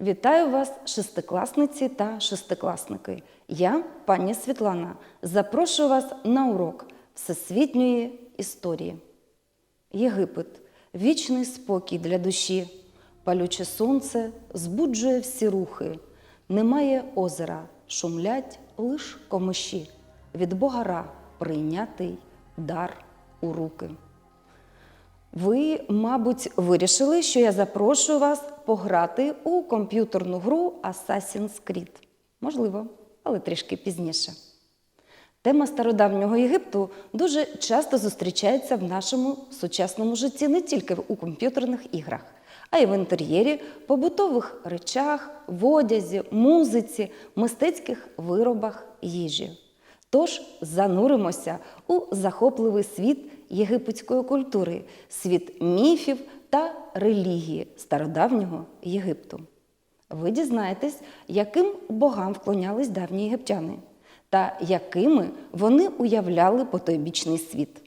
Вітаю вас, шестикласниці та шестикласники. Я, пані Світлана, запрошую вас на урок всесвітньої історії. Єгипет вічний спокій для душі, палюче сонце збуджує всі рухи. Немає озера, шумлять лиш комиші. Від Бога ра прийнятий дар у руки. Ви, мабуть, вирішили, що я запрошую вас пограти у комп'ютерну гру Assassin's Creed. Можливо, але трішки пізніше. Тема стародавнього Єгипту дуже часто зустрічається в нашому сучасному житті не тільки у комп'ютерних іграх, а й в інтер'єрі, побутових речах, в одязі, музиці, мистецьких виробах їжі. Тож зануримося у захопливий світ єгипетської культури, світ міфів та релігії стародавнього Єгипту. Ви дізнаєтесь, яким богам вклонялись давні єгиптяни та якими вони уявляли потойбічний світ.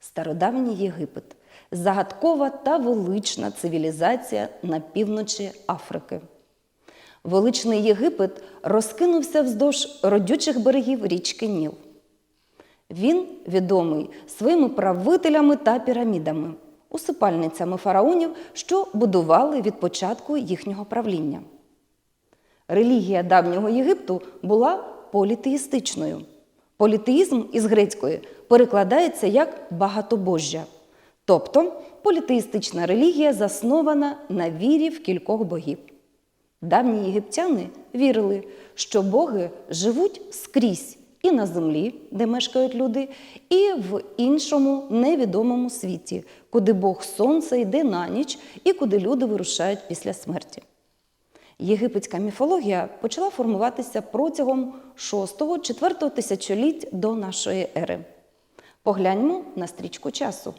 Стародавній Єгипет загадкова та велична цивілізація на півночі Африки. Величний Єгипет розкинувся вздовж родючих берегів річки Ніл. Він відомий своїми правителями та пірамідами, усипальницями фараонів, що будували від початку їхнього правління. Релігія давнього Єгипту була політеїстичною. Політеїзм із грецької перекладається як багатобожжя. Тобто політеїстична релігія заснована на вірі в кількох богів. Давні єгиптяни вірили, що боги живуть скрізь і на землі, де мешкають люди, і в іншому невідомому світі, куди Бог Сонце йде на ніч і куди люди вирушають після смерті. Єгипетська міфологія почала формуватися протягом 6-4 тисячоліть до нашої ери. Погляньмо на стрічку часу.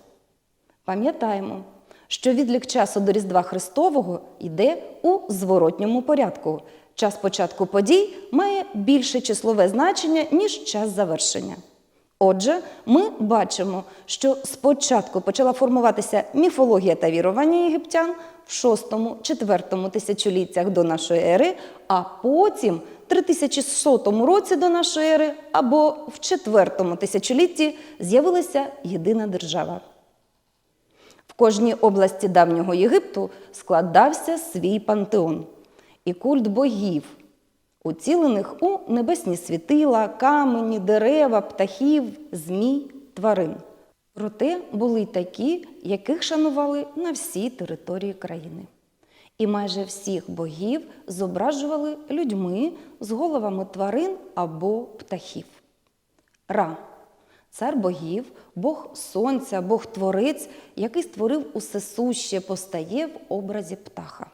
Пам'ятаємо, що відлік часу до Різдва Христового йде у зворотньому порядку. Час початку подій має більше числове значення, ніж час завершення. Отже, ми бачимо, що спочатку почала формуватися міфологія та вірування єгиптян в 6-4 тисячоліттях до нашої ери, а потім в 3100 році до нашої ери або в 4 тисячолітті з'явилася єдина держава. В кожній області давнього Єгипту складався свій пантеон і культ богів, уцілених у небесні світила, камені, дерева, птахів, змій, тварин. Проте були й такі, яких шанували на всій території країни. І майже всіх богів зображували людьми з головами тварин або птахів. Ра цар богів, Бог сонця, Бог творець, який створив усе суще, постає в образі птаха.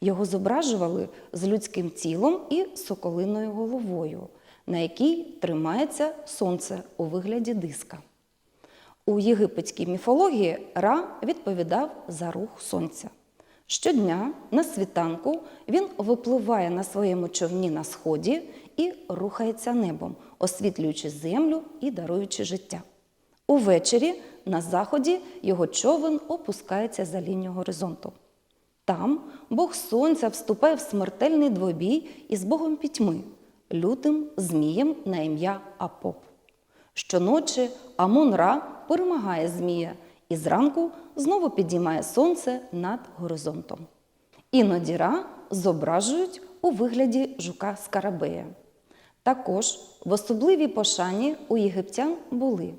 Його зображували з людським тілом і соколиною головою, на якій тримається сонце у вигляді диска. У єгипетській міфології Ра відповідав за рух сонця. Щодня на світанку він випливає на своєму човні на сході і рухається небом, освітлюючи землю і даруючи життя. Увечері на заході його човен опускається за лінію горизонту. Там Бог Сонця вступає в смертельний двобій із Богом пітьми, лютим змієм на ім'я Апоп. Щоночі Амон Ра перемагає змія і зранку знову підіймає сонце над горизонтом. Іноді Ра зображують у вигляді жука Скарабея. Також в особливій пошані у єгиптян були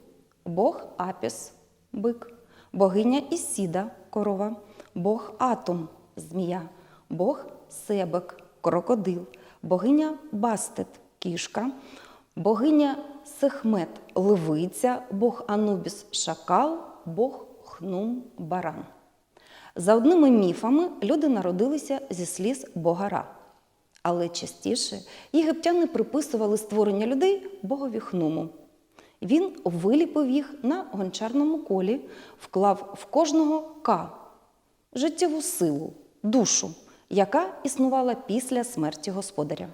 Бог Апіс бик, богиня Ісіда корова, Бог Атом змія, Бог Себек крокодил, богиня Бастет кішка, богиня Сехмет левиця, Бог Анубіс шакал, Бог Хнум баран. За одними міфами люди народилися зі сліз Бога Ра. Але частіше єгиптяни приписували створення людей богові хнуму. Він виліпив їх на гончарному колі, вклав в кожного ка життєву силу, душу, яка існувала після смерті господаря.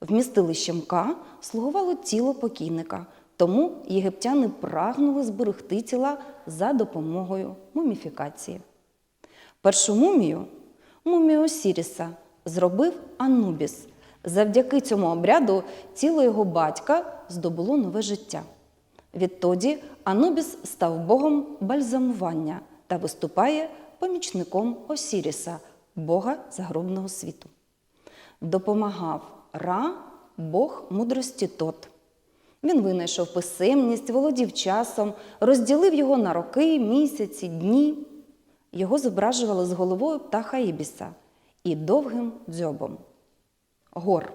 Вмістилищем ка слугувало тіло покійника, тому єгиптяни прагнули зберегти тіла за допомогою муміфікації. Першу мумію Мумію Осіріса зробив Анубіс. Завдяки цьому обряду тіло його батька здобуло нове життя. Відтоді Анубіс став богом бальзамування та виступає помічником Осіріса, бога загробного світу. Допомагав Ра, бог мудрості Тот. Він винайшов писемність, володів часом, розділив його на роки, місяці, дні. Його зображували з головою птаха Ібіса і довгим дзьобом. Гор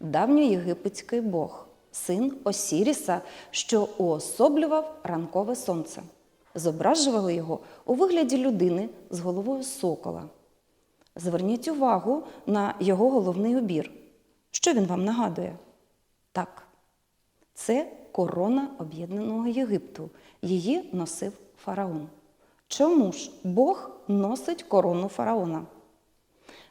давньоєгипетський бог, син Осіріса, що уособлював ранкове сонце. Зображували його у вигляді людини з головою сокола. Зверніть увагу на його головний убір. Що він вам нагадує? Так, це корона об'єднаного Єгипту. Її носив фараон. Чому ж Бог носить корону фараона?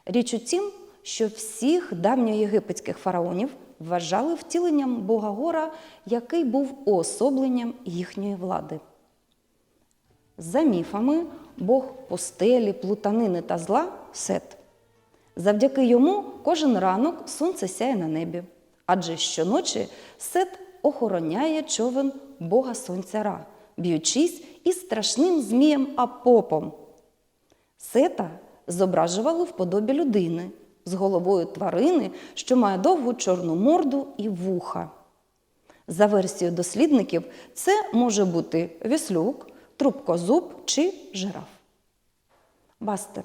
Річ у тім, що всіх давньоєгипетських фараонів вважали втіленням Бога Гора, який був уособленням їхньої влади. За міфами, Бог пустелі, плутанини та зла Сет. Завдяки йому кожен ранок сонце сяє на небі, адже щоночі Сет охороняє човен Бога Сонця Ра, б'ючись із страшним змієм Апопом. Сета зображували в подобі людини з головою тварини, що має довгу чорну морду і вуха. За версією дослідників, це може бути віслюк, трубкозуб чи жираф. Бастет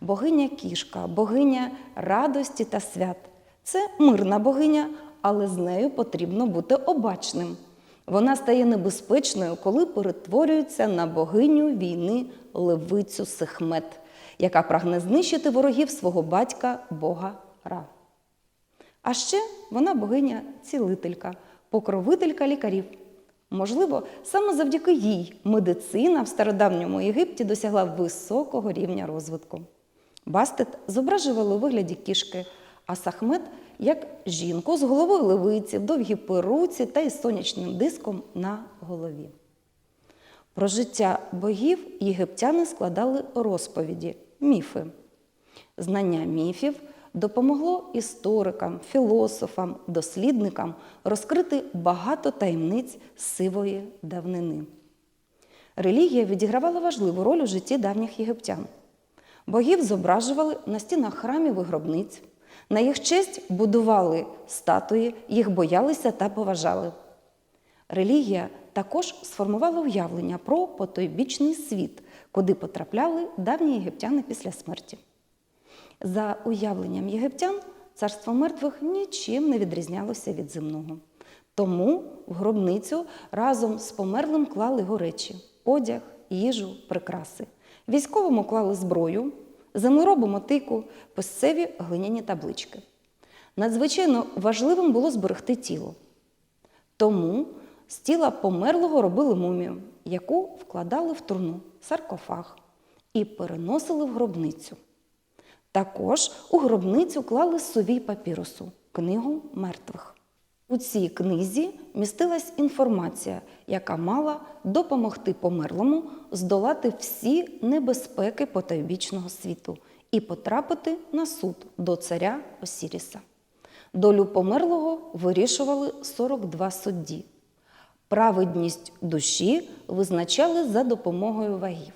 богиня кішка, богиня радості та свят. Це мирна богиня, але з нею потрібно бути обачним. Вона стає небезпечною, коли перетворюється на богиню війни левицю Сехмет, яка прагне знищити ворогів свого батька Бога Ра. А ще вона богиня-цілителька, покровителька лікарів. Можливо, саме завдяки їй медицина в стародавньому Єгипті досягла високого рівня розвитку. Бастет зображували у вигляді кішки, а Сахмет як жінку з головою левиці, в довгій перуці та із сонячним диском на голові. Про життя богів єгиптяни складали розповіді, міфи. Знання міфів допомогло історикам, філософам, дослідникам розкрити багато таємниць сивої давнини. Релігія відігравала важливу роль у житті давніх єгиптян. Богів зображували на стінах храмів і гробниць. На їх честь будували статуї, їх боялися та поважали. Релігія також сформувала уявлення про потойбічний світ, куди потрапляли давні єгиптяни після смерті. За уявленням єгиптян, царство мертвих нічим не відрізнялося від земного. Тому в гробницю разом з померлим клали його речі одяг, їжу, прикраси. Військовому клали зброю, землеробу мотику, писцеві глиняні таблички. Надзвичайно важливим було зберегти тіло. Тому з тіла померлого робили мумію, яку вкладали в турну, саркофаг і переносили в гробницю. Також у гробницю клали сувій папірусу книгу мертвих. У цій книзі містилась інформація, яка мала допомогти померлому здолати всі небезпеки потойбічного світу і потрапити на суд до царя Осіріса. Долю померлого вирішували 42 судді. Праведність душі визначали за допомогою вагів.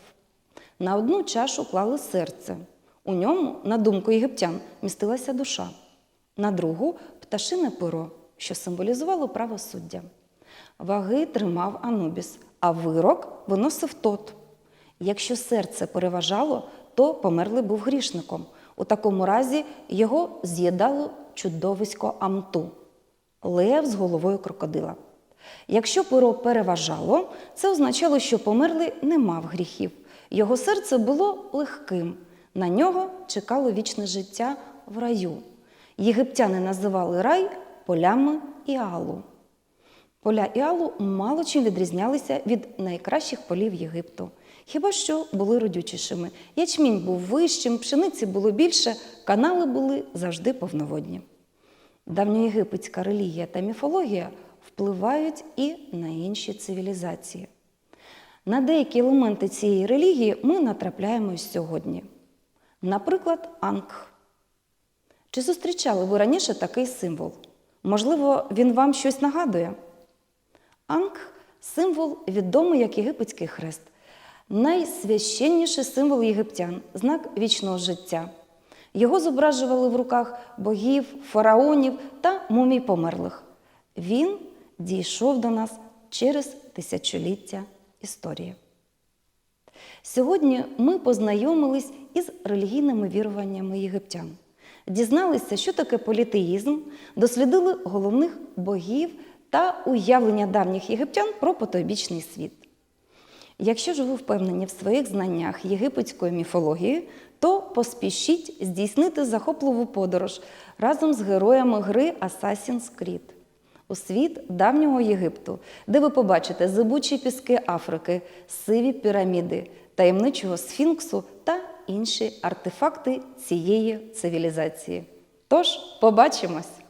На одну чашу клали серце. У ньому, на думку єгиптян, містилася душа, на другу пташине перо, що символізувало правосуддя. Ваги тримав Анубіс, а вирок виносив тот. Якщо серце переважало, то померлий був грішником. У такому разі його з'їдало чудовисько Амту лев з головою крокодила. Якщо перо переважало, це означало, що померлий не мав гріхів. Його серце було легким. На нього чекало вічне життя в раю. Єгиптяни називали рай полями Іалу. Поля Іалу мало чим відрізнялися від найкращих полів Єгипту. Хіба що були родючішими. Ячмінь був вищим, пшениці було більше, канали були завжди повноводні. Давньоєгипетська релігія та міфологія впливають і на інші цивілізації. На деякі елементи цієї релігії ми натрапляємо сьогодні. Наприклад, Ангх. Чи зустрічали ви раніше такий символ? Можливо, він вам щось нагадує? Ангх символ відомий як єгипетський хрест, найсвященніший символ єгиптян, знак вічного життя. Його зображували в руках богів, фараонів та мумій померлих. Він дійшов до нас через тисячоліття історії. Сьогодні ми познайомились із релігійними віруваннями єгиптян, дізналися, що таке політеїзм, дослідили головних богів та уявлення давніх єгиптян про потойбічний світ. Якщо ж ви впевнені в своїх знаннях єгипетської міфології, то поспішіть здійснити захопливу подорож разом з героями гри Assassin's Creed у світ давнього Єгипту, де ви побачите зибучі піски Африки, сиві піраміди, таємничого сфінксу та інші артефакти цієї цивілізації. Тож, побачимось!